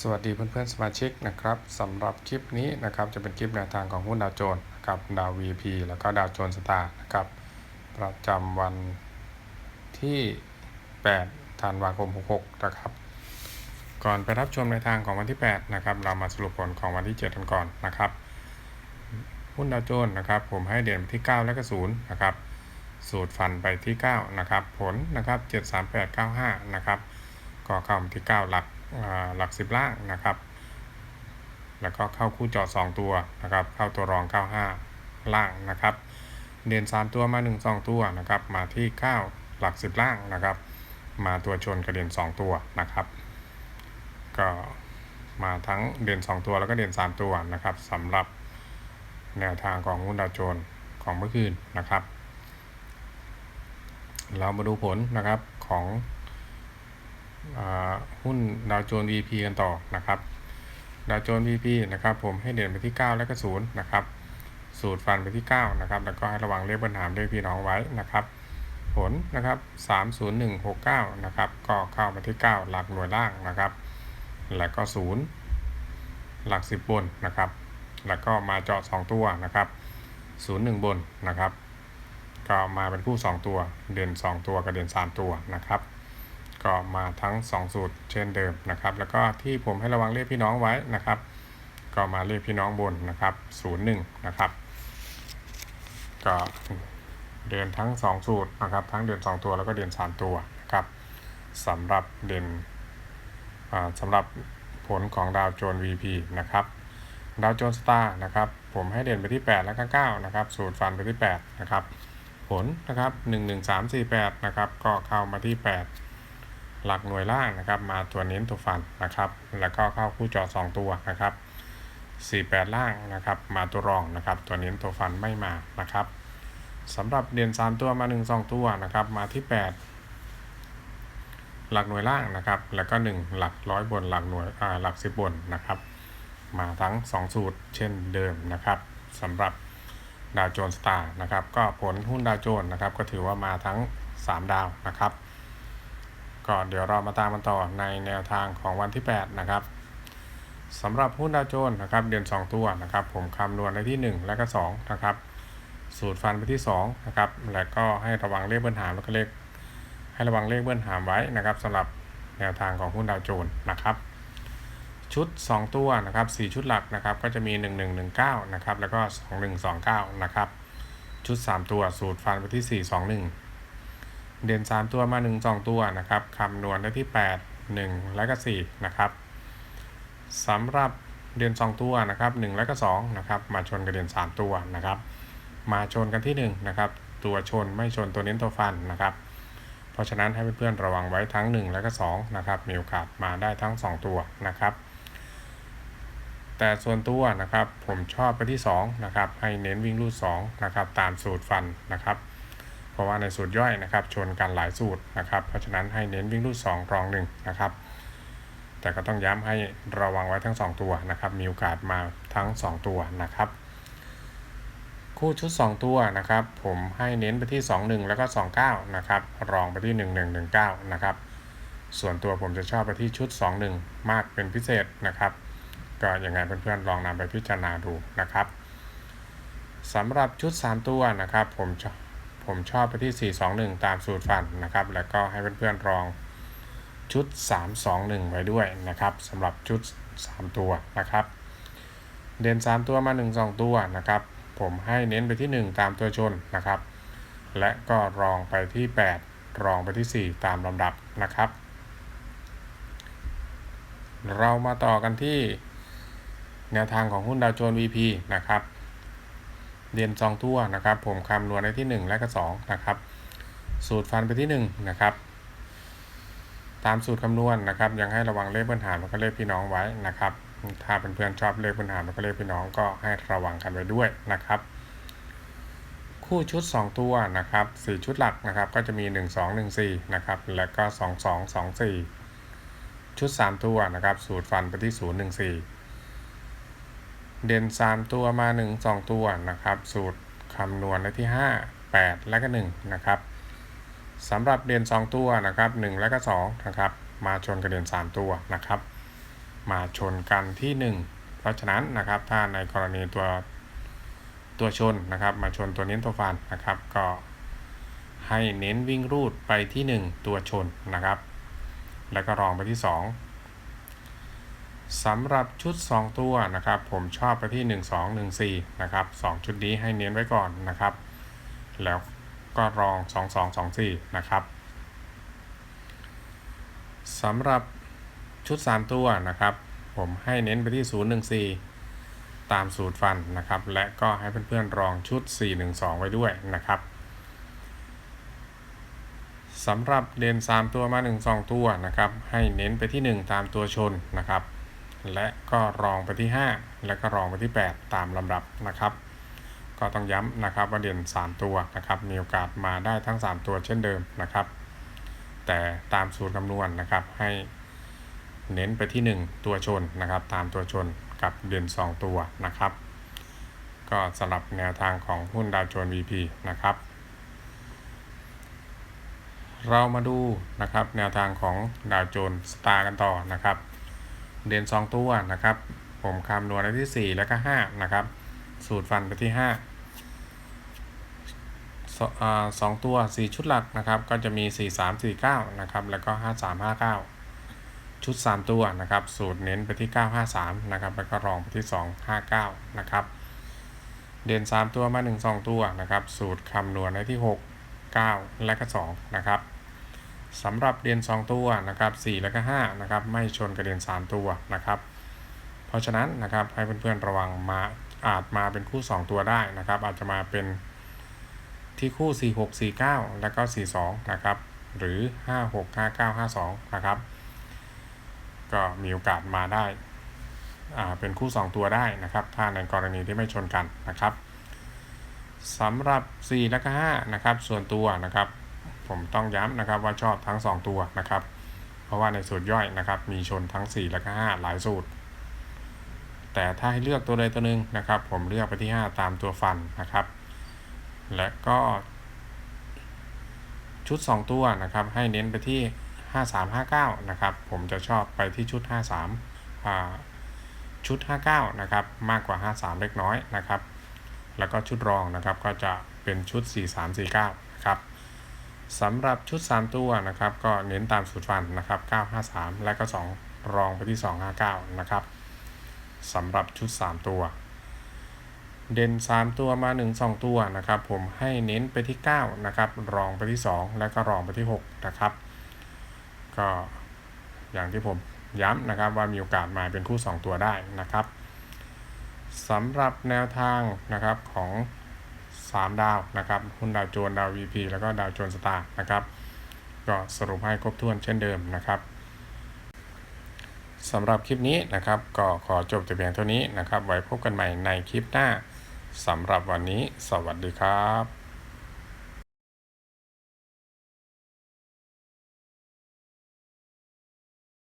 สวัสดีเพื่อนๆสมาชิกนะครับสำหรับคลิปนี้นะครับจะเป็นคลิปแนวทางของหุ้นดาวโจนส์กับดาว VP แล้วก็ดาวโจนส์สตาร์นะครับประจำวันที่ 8 ธันวาคม 66 นะครับ ก่อนไปรับชมในทางของวันที่ 8 นะครับ เรามาสรุปผลของวันที่ 7 กันก่อนนะครับ หุ้นดาวโจนส์นะครับ ผมให้เด่นไปที่ 9 และก็0นะครับ สูตรฟันไปที่ 9 นะครับ ผลนะครับ 73895 นะครับก็เข้ามาที่ 9 หลัก หลัก 10 ล่างนะครับ แล้วก็เข้าคู่จอ2ตัวนะครับ เข้าตัวรอง95ล่างนะครับ เด่น3 ตัวมา 1 2 ตัวนะครับ มาที่9หลัก 10 ล่างนะครับ มาตัวชนกระเด็น2 ตัวนะครับ ก็มาทั้งเด่น2 ตัวแล้วก็เด่น 3 ตัวนะครับสำหรับแนวทางของหุ้นดาวโจนของเมื่อคืนนะครับ เรามาดูผลนะครับของ หุ้นดาวโจนส์ VP กันต่อนะครับดาวโจนส์ VP นะครับผมให้เด่นไปที่ 9 และก็0นะครับสูตรฟันไปที่ 9 นะครับ แล้วก็ให้ระวังเลขเบิ้ลหามด้วยพี่น้องไว้นะครับ ผลนะครับ 30169 นะครับ ก็เข้ามาที่ 9 หลักหน่วยล่างนะครับ แล้วก็ 0 หลัก 10 บนนะครับ แล้วก็มาเจาะ 2 ตัวนะครับ 01 บนนะครับ ก็มาเป็นคู่ 2 ตัว เด่น 2 ตัวกับเด่น 3 ตัวนะครับ ก็มาทั้ง 2 สูตร เช่นเดิมนะครับ แล้วก็ที่ผมให้ระวังเลขพี่น้องไว้นะครับ ก็มาเลขพี่น้องบนนะครับ01นะครับ ก็เดินทั้ง 2 สูตรนะครับทั้งเด่น2 ตัวแล้วก็เด่น3 ตัวนะครับสำหรับเด่นอ่าสำหรับผลของดาวโจน VP นะครับดาวโจนส์สตาร์นะครับผมให้เด่นไปที่ 8 แล้วก็9นะครับสูตรฟันไปที่ 8 นะครับ ผลนะครับ 1 1 3 4 8 นะครับ ก็เข้ามาที่ 8 หลักหน่วยล่างนะครับ มาตัวเน้นตัวฟันนะครับ แล้วก็เข้าคู่จอ 2 ตัวนะครับ 48 ล่างนะครับ มาตัวรองนะครับ ตัวเน้นตัวฟันไม่มานะครับสำหรับเด่น3 ตัวมา 1 2 ตัวนะครับ มาที่ 8 หลักหน่วยล่างนะครับ แล้วก็ 1 หลักร้อยบนหลักหน่วยอ่าหลัก10บบนนะครับ มาทั้ง 2 สูตรเช่นเดิมนะครับสำหรับดาวโจนส์ตาร์นะครับ ก็ผลหุ้นดาวโจนส์นะครับ ก็ถือว่ามาทั้ง 3 ดาวนะครับ ก็เดี๋ยวเรามาตามกันต่อในแนวทางของวันที่ 8 นะครับสำหรับหุ้นดาวโจนส์นะครับเด่น2 ตัวนะครับผมคำนวณในที่ 1 และก็2นะครับสูตรฟันไปที่2นะครับแล้วก็ให้ระวังเลขเบิ้ลหามแล้วก็เลขให้ระวังเลขเบิ้ลหามไว้นะครับสำหรับแนวทางของหุ้นดาวโจนส์นะครับชุด 2 ตัวนะครับ4ชุดหลักนะครับก็จะมี 1119นะครับแล้วก็ 2129นะครับชุด 3 ตัวสูตรฟันไปที่ 421 เด่น 3 ตัวมา 1 2 ตัวนะครับคำนวณได้ที่ 8 1 และก็4นะครับสำหรับเด่น 2 ตัวนะครับ 1 และก็2นะครับมาชนกับเด่น 3 ตัวนะครับ มาชนกันที่1นะครับตัวชนไม่ชนตัวเน้นตัวฟันนะครับเพราะฉะนั้นให้เพื่อนๆระวังไว้ทั้ง 1 และก็2นะครับมีโอกาสมาได้ทั้ง 2 ตัวนะครับ แต่ส่วนตัวนะครับผมชอบไปที่2นะครับให้เน้นวิ่งรูด2นะครับตามสูตรฟันนะครับ เพราะว่าในสูตรย่อยนะครับชนกันหลายสูตรนะครับเพราะฉะนั้นให้เน้นวิ่งรูด2รอง1นะครับแต่ก็ต้องย้ำให้ระวังไว้ทั้ง 2 ตัวนะครับมีโอกาสมาทั้ง 2 ตัวนะครับ คู่ชุด 2 ตัวนะครับ ผมให้เน้นไปที่ 21 แล้วก็ 29นะครับรองไปที่ 1119นะครับส่วนตัวผมจะชอบไปที่ชุด 21 มากเป็นพิเศษนะครับ ก็ยังไงเพื่อนๆลองนำไปพิจารณาดูนะครับสำหรับชุด 3 ตัวนะครับ ผมชอบ ผมชอบไปที่ 421 ตามสูตรฟันนะครับ แล้วก็ให้เพื่อนๆลองชุด 321 ไว้ด้วยนะครับสำหรับชุด 3 ตัวนะครับ เด่น 3 ตัวมา 1 2 ตัวนะครับ ผมให้เน้นไปที่ 1 ตามตัวชนนะครับ และก็รองไปที่ 8 รองไปที่ 4 ตามลำดับนะครับ เรามาต่อกันที่แนวทางของหุ้นดาวโจนส์ VP นะครับ เด่น2ตัวนะครับ ผมคำนวณในที่ 1 และก็2นะครับ สูตรฟันไปที่1นะครับตามสูตรคำนวณนะครับ ยังให้ระวังเลขบิ้ลหารแล้วก็เลขพี่น้องไว้นะครับ ถ้าเป็นเพื่อนๆชอบเลขบิ้ลหารแล้วก็เลขพี่น้องก็ให้ระวังกันไว้ด้วยนะครับ คู่ชุด 2 ตัวนะครับ4ชุดหลักนะครับ ก็จะมี 1 2 1 4นะครับแล้วก็ 2 2 2 4 ชุด 3 ตัวนะครับ สูตรฟันไปที่ 0 1 4 เด่น 3 ตัวมา 1 2 ตัวนะครับ สูตรคำนวณได้ที่ 5 8 และก็ 1 นะครับสำหรับเด่น 2 ตัวนะครับ 1 และก็ 2 นะครับ มาชนกับเด่น 3 ตัวนะครับ มาชนกันที่ 1 เพราะฉะนั้นนะครับ ถ้าในกรณีตัวตัวชนนะครับ มาชนตัวเน้นตัวฟันนะครับ ก็ให้เน้นวิ่งรูดไปที่ 1 ตัวชนนะครับ แล้วก็รองไปที่ 2 สำหรับชุด 2 ตัวนะครับ ผมชอบไปที่ 1 2 1 4 นะครับ 2 ชุดนี้ให้เน้นไว้ก่อนนะครับ แล้วก็รอง 2 2 2 4 นะครับสำหรับชุด 3 ตัวนะครับ ผมให้เน้นไปที่ 0 1 4 ตามสูตรฟันนะครับ และก็ให้เพื่อนๆรองชุด 4 1 2 ไว้ด้วยนะครับสำหรับเดน3ตัวมา 1 2 ตัวนะครับ ให้เน้นไปที่ 1 ตามตัวชนนะครับ และก็รองไปที่ 5 และก็รองไปที่ 8 ตามลำดับนะครับ ก็ต้องย้ำนะครับว่าเด่น3 ตัวนะครับ มีโอกาสมาได้ทั้ง 3 ตัวเช่นเดิมนะครับ แต่ตามสูตรคำนวณนะครับให้เน้นไปที่ 1 ตัวชนนะครับ ตามตัวชนกับเด่น 2 ตัวนะครับ ก็สำหรับแนวทางของหุ้นดาวโจนส์ VP นะครับ เรามาดูนะครับแนวทางของดาวโจนสตาร์กันต่อนะครับ เด่น2 ตัวนะครับ ผมคำนวณได้ที่ 4 แล้วก็ 5 นะครับ สูตรฟันไปที่5สอ่าสองตัว 4 ชุดหลักนะครับ ก็จะมี 4 3 4 9 นะครับ แล้วก็ 5 3 5 9 ชุด 3 ตัวนะครับ สูตรเน้นไปที่ 9 5 3 นะครับ แล้วก็รองไปที่ 2 5 9 นะครับ เด่น 3 ตัวมา 1 2 ตัวนะครับ สูตรคำนวณได้ที่ 6 9 และก็ 2 นะครับ สำหรับเด่น2 ตัวนะครับ4และก็5นะครับไม่ชนกับเด่น3 ตัวนะครับ เพราะฉะนั้นนะครับให้เพื่อนๆระวังมาอาจมาเป็นคู่ 2 ตัวได้นะครับ อาจจะมาเป็นที่คู่ 4 6 4 9 แล้วก็ 4 2 นะครับ หรือ 5 6 5 9 5 2 นะครับ ก็มีโอกาสมาได้อ่าเป็นคู่ 2 ตัวได้นะครับ ถ้าในกรณีที่ไม่ชนกันนะครับสำหรับ 4 และก็5นะครับ ส่วนตัวนะครับ ผมต้องย้ำนะครับว่าชอบทั้ง 2 ตัวนะครับ เพราะว่าในสูตรย่อยนะครับ มีชนทั้ง 4 และก็5หลายสูตร แต่ถ้าให้เลือกตัวใดตัวหนึ่งนะครับ ผมเลือกไปที่ 5 ตามตัวฟันนะครับ และก็ชุด 2 ตัวนะครับ ให้เน้นไปที่ 5359 นะครับ ผมจะชอบไปที่ชุด 53าชุด 59 นะครับ มากกว่า 53 เล็กน้อยนะครับ แล้วก็ชุดรองนะครับก็จะเป็นชุด 4349 นะครับ สำหรับชุด 3 ตัวนะครับก็เน้นตามสูตรฟันนะครับ 953 และก็ 2 รองไปที่ 259 นะครับสำหรับชุด 3 ตัว เด่น 3 ตัวมา 1 2 ตัวนะครับ ผมให้เน้นไปที่ 9 นะครับ รองไปที่ 2 และก็รองไปที่ 6 นะครับ ก็อย่างที่ผมย้ำนะครับว่ามีโอกาสมาเป็นคู่ 2 ตัวได้นะครับสำหรับแนวทางนะครับของ 3 ดาวนะครับหุ้นดาวโจนส์ดาว VP แล้วก็ดาวโจนส์สตาร์นะครับก็สรุปให้ครบถ้วนเช่นเดิมนะครับสำหรับคลิปนี้นะครับ ก็ขอจบแต่เพียงเท่านี้นะครับ ไว้พบกันใหม่ในคลิปหน้าสำหรับวันนี้ สวัสดีครับ